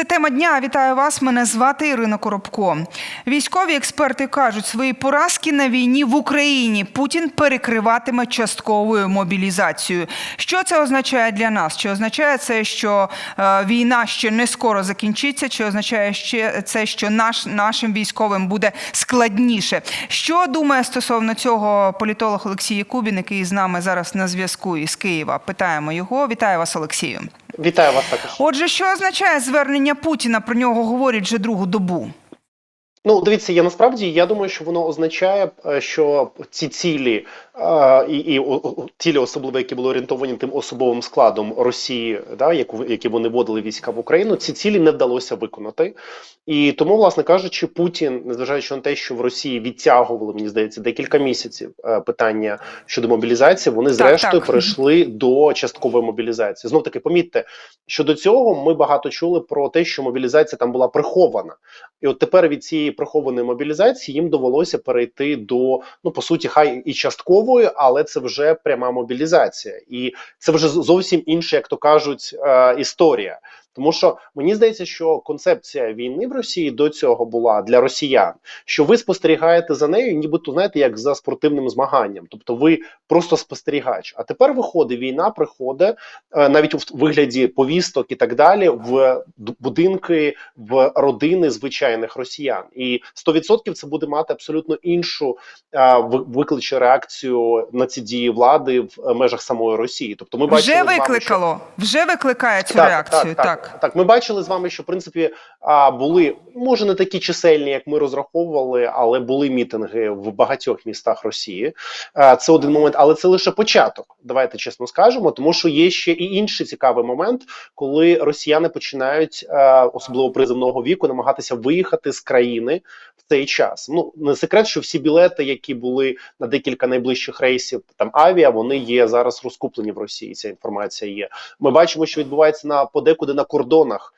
Це тема дня. Вітаю вас. Мене звати Ірина Коробко. Військові експерти кажуть, свої поразки на війні в Україні Путін перекриватиме частковою мобілізацією. Що це означає для нас? Чи означає це, що е, війна ще не скоро закінчиться? Чи означає ще це, що наш нашим військовим буде складніше? Що думає стосовно цього політолог Олексій Якубін, який з нами зараз на зв'язку із Києва? Питаємо його. Вітаю вас, Олексію. Вітаю вас також. Отже, що означає звернення Путіна? Про нього говорять вже другу добу. Ну, дивіться, я насправді я думаю, що воно означає, е, що ці цілі і, і цілі, особливо які були орієнтовані тим особовим складом Росії, да, яку які вони вводили війська в Україну, ці цілі не вдалося виконати. І тому, власне кажучи, Путін, незважаючи на те, що в Росії відтягували, мені здається, декілька місяців е, питання щодо мобілізації, вони зрештою так. перейшли до часткової мобілізації. Знов таки, помітьте, що до цього ми багато чули про те, що мобілізація там була прихована. І от тепер від цієї прихованої мобілізації їм довелося перейти до ну по суті, хай і часткової, але це вже пряма мобілізація, і це вже зовсім інша, як то кажуть, е, історія. Тому що мені здається, що концепція війни в Росії до цього була для росіян, що ви спостерігаєте за нею, нібито знаєте, як за спортивним змаганням, тобто ви просто спостерігач. А тепер виходить війна, приходить е, навіть у вигляді повісток і так далі в будинки, в родини звичайних росіян, і 100% це буде мати абсолютно іншу е, викличе реакцію на ці дії влади в е, межах самої Росії. Тобто, ми бачили Вже викликало, вже викликає цю реакцію. Так, так, так. Ми бачили з вами, що в принципі були може не такі чисельні, як ми розраховували, але були мітинги в багатьох містах Росії. Це один момент, але це лише початок. Давайте чесно скажемо, тому що є ще і інший цікавий момент, коли росіяни починають, особливо приземного віку, намагатися виїхати з країни в цей час. Ну не секрет, що всі білети, які були на декілька найближчих рейсів, там авіа, вони є зараз розкуплені в Росії. Ця інформація є. Ми бачимо, що відбувається на подекуди на кордонах,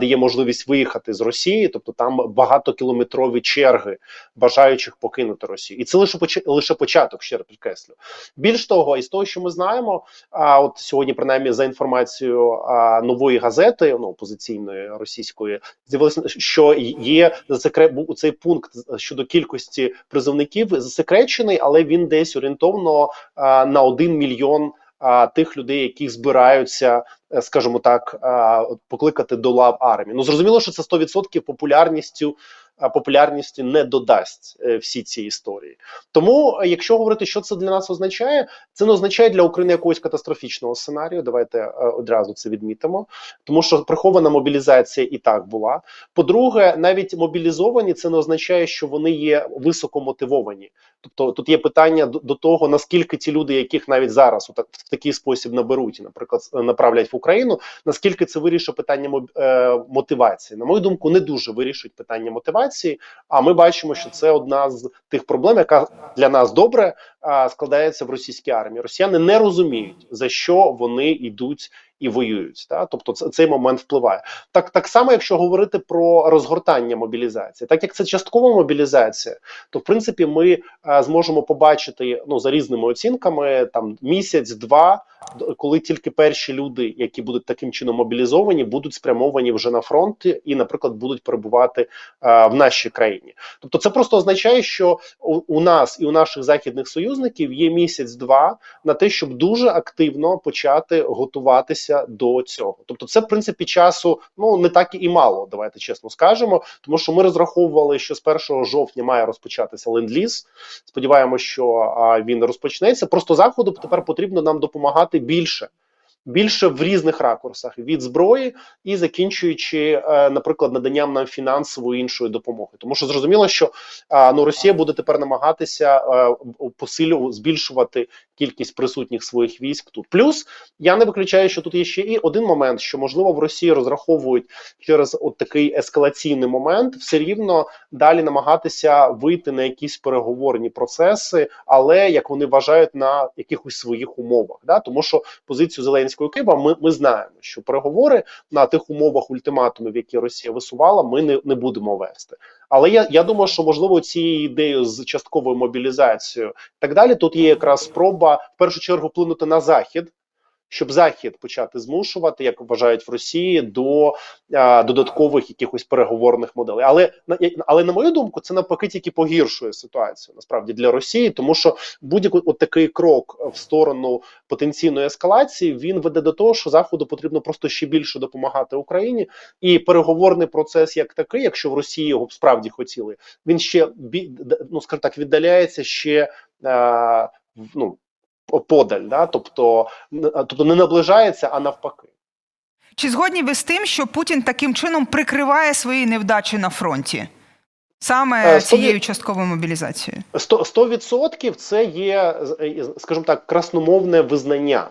де є можливість виїхати з Росії, тобто там багатокілометрові черги бажаючих покинути Росію, і це лише лише початок. Ще раз підкреслю. Більш того, із того, що ми знаємо, а от сьогодні, принаймні, за інформацією а, нової газети, ну опозиційної російської, з'явилося, що є засекрет був цей пункт щодо кількості призовників засекречений, але він десь орієнтовно а, на 1 мільйон тих людей, які збираються, е, скажімо так, покликати до лав армії. Ну зрозуміло, що це 100% популярністю. А, Популярністю не додасть е, всі ці історії. Тому, е, якщо говорити, що це для нас означає, це не означає для України якогось катастрофічного сценарію. Давайте е, одразу це відмітимо, тому що прихована мобілізація і так була. По-друге, навіть мобілізовані це не означає, що вони є високо мотивовані. Тобто тут є питання до, того, наскільки ті люди, яких навіть зараз в такий спосіб наберуть, наприклад, направлять в Україну, наскільки це вирішить питання е, мотивації. На мою думку, не дуже вирішить питання мотивації. А ми бачимо, що це одна з тих проблем, яка для нас добре складається в російській армії. Росіяни не розуміють за що вони йдуть і воюють. Та? Тобто, це, цей момент впливає. Так, так само, якщо говорити про розгортання мобілізації, так як це часткова мобілізація, то в принципі ми зможемо побачити ну за різними оцінками там місяць-два, коли тільки перші люди, які будуть таким чином мобілізовані, будуть спрямовані вже на фронт і, наприклад, будуть перебувати в нашій країні. Тобто, це просто означає, що у, у нас і у наших західних союзників є місяць-два на те, щоб дуже активно почати готуватися до цього. Тобто, це в принципі часу ну не так і мало. Давайте чесно скажемо, тому що ми розраховували, що з 1 жовтня має розпочатися ленд-ліз. Сподіваємося, що а, він розпочнеться. Просто заходу тепер потрібно нам допомагати більше. Більше в різних ракурсах. Від зброї і закінчуючи, е, наприклад, наданням нам фінансової іншої допомоги, тому що зрозуміло, що е, ну Росія буде тепер намагатися посилювати посилю збільшувати кількість присутніх своїх військ тут. Плюс я не виключаю, що тут є ще і один момент, що можливо в Росії розраховують через от такий ескалаційний момент, все рівно далі намагатися вийти на якісь переговорні процеси, але як вони вважають на якихось своїх умовах, да тому що позицію Зеленського Києва ми, ми знаємо, що переговори на тих умовах ультиматумів, які Росія висувала, ми не, не будемо вести. Але я, я думаю, що можливо цією ідеєю з частковою мобілізацією так далі. Тут є якраз спроба в першу чергу вплинути на захід. щоб захід почати змушувати, як вважають в Росії, до а, додаткових якихось переговорних моделей. Але на але на мою думку, це навпаки тільки погіршує ситуацію насправді для Росії, тому що будь-який от такий крок в сторону потенційної ескалації він веде до того, що заходу потрібно просто ще більше допомагати Україні, і переговорний процес, як такий, якщо в Росії його справді хотіли, він ще ну скажімо так віддаляється ще е, в- ну подаль, да? тобто, тобто не наближається, а навпаки. Чи згодні ви з тим, що Путін таким чином прикриває свої невдачі на фронті? Саме 100, цією частковою мобілізацією? Сто- 100% це є, е, скажімо так, красномовне визнання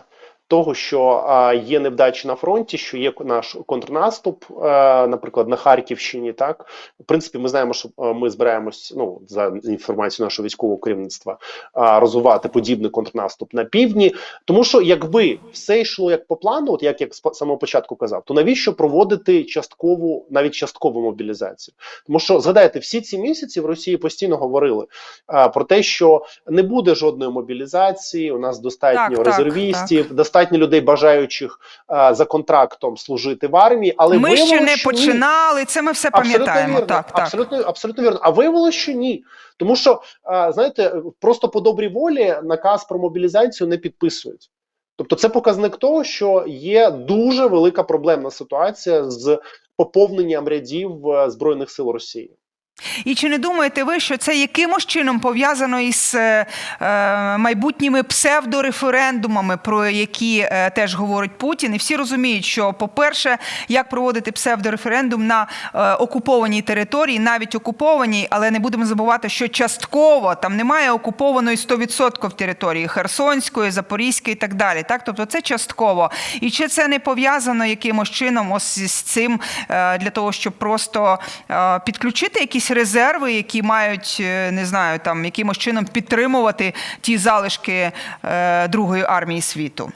того, що а, є невдачі на фронті, що є наш контрнаступ, наприклад, на Харківщині. Так, в принципі, ми знаємо, що ми збираємось, ну за інформацією нашого військового керівництва, а, розвивати подібний контрнаступ на півдні. Тому що якби все йшло як по плану, от як я з самого початку казав, то навіщо проводити часткову, навіть часткову мобілізацію? Тому що згадайте, всі ці місяці в Росії постійно говорили а, про те, що не буде жодної мобілізації. У нас достатньо Так, так, резервістів, достатньо людей, бажаючих а, за контрактом служити в армії. Але ми ще не що ні. починали, це ми все Абсолютно пам'ятаємо. вірно, Так, так. абсолютно, абсолютно вірно. А виявилося, що ні. Тому що, а, знаєте, просто по добрій волі наказ про мобілізацію не підписують. Тобто, це показник того, що є дуже велика проблемна ситуація з поповненням рядів е, збройних сил Росії. І чи не думаєте ви, що це якимось чином пов'язано із е, е, майбутніми псевдореферендумами, про які е, теж говорить Путін? І всі розуміють, що, по-перше, як проводити псевдореферендум на окупованій території, навіть окупованій, але не будемо забувати, що частково там немає окупованої 100% території Херсонської, Запорізької і так далі. Так, тобто це частково. І чи це не пов'язано якимось чином ось з цим для того, щоб просто підключити якісь резерви, які мають е, не знаю, там якимось чином підтримувати ті залишки е, другої армії світу?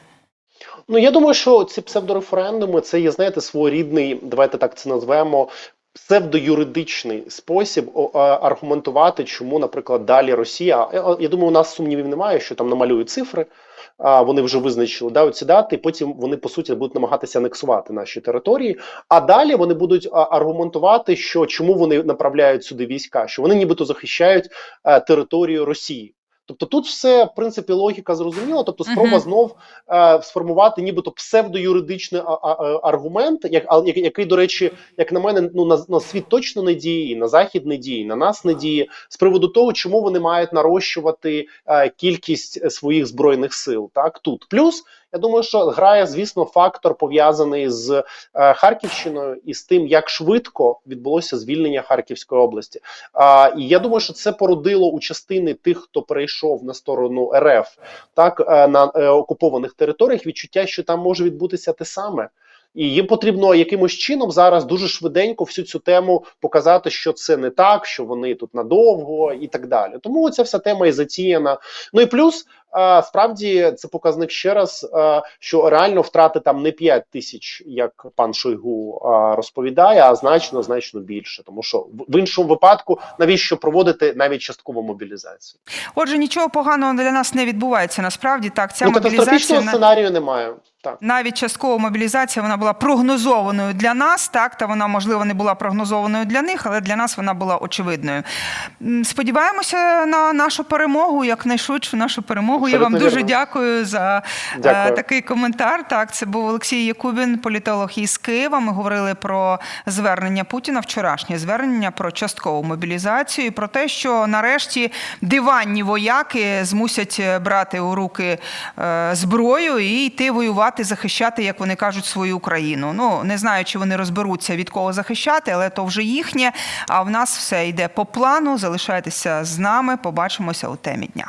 Ну я думаю, що ці псевдореферендуми це є, знаєте, своєрідний, давайте так це назвемо. Псевдоюридичний спосіб аргументувати, чому, наприклад, далі Росія. Я думаю, у нас сумнівів немає, що там намалюють цифри. А вони вже визначили да, ці дати. Потім вони по суті будуть намагатися анексувати наші території. А далі вони будуть аргументувати, що чому вони направляють сюди війська, що вони нібито захищають а, територію Росії. Тобто тут все в принципі логіка зрозуміла. Тобто, спроба Мгм. знов е, сформувати нібито псевдоюридичний а, аргумент, як, а, як- який, до речі, як на мене, ну на, на світ точно не діє, і на захід не діє, і на нас не діє з приводу того, чому вони мають нарощувати е, кількість е, своїх збройних сил. Так тут плюс. Я думаю, що грає, звісно, фактор пов'язаний з е, Харківщиною і з тим, як швидко відбулося звільнення Харківської області. А, і я думаю, що це породило у частини тих, хто перейшов на сторону РФ, так е, на е, окупованих територіях, відчуття, що там може відбутися те саме. І їм потрібно якимось чином зараз дуже швиденько всю цю тему показати, що це не так, що вони тут надовго і так далі. Тому ця вся тема і затіяна. Ну і плюс справді це показник ще раз, що реально втрати там не 5 тисяч, як пан Шойгу розповідає, а значно значно більше. Тому що в, іншому випадку навіщо проводити навіть часткову мобілізацію? Отже, нічого поганого для нас не відбувається. Насправді так, ця ну мобілізація катастрофічного сценарію немає. Так. навіть часткова мобілізація вона була прогнозованою для нас, так та вона можливо не була прогнозованою для них, але для нас вона була очевидною. Сподіваємося на нашу перемогу, якнайшвидшу нашу перемогу. Я вам дуже вірно. дякую за е, Дякую. такий коментар. Так, це був Олексій Якубін, політолог із Києва. Ми говорили про звернення Путіна, вчорашнє звернення про часткову мобілізацію, і про те, що нарешті диванні вояки змусять брати у руки е, зброю і йти воювати, захищати, як вони кажуть, свою країну. Ну не знаю, чи вони розберуться від кого захищати, але то вже їхнє. А в нас все йде по плану. Залишайтеся з нами. Побачимося у темі дня.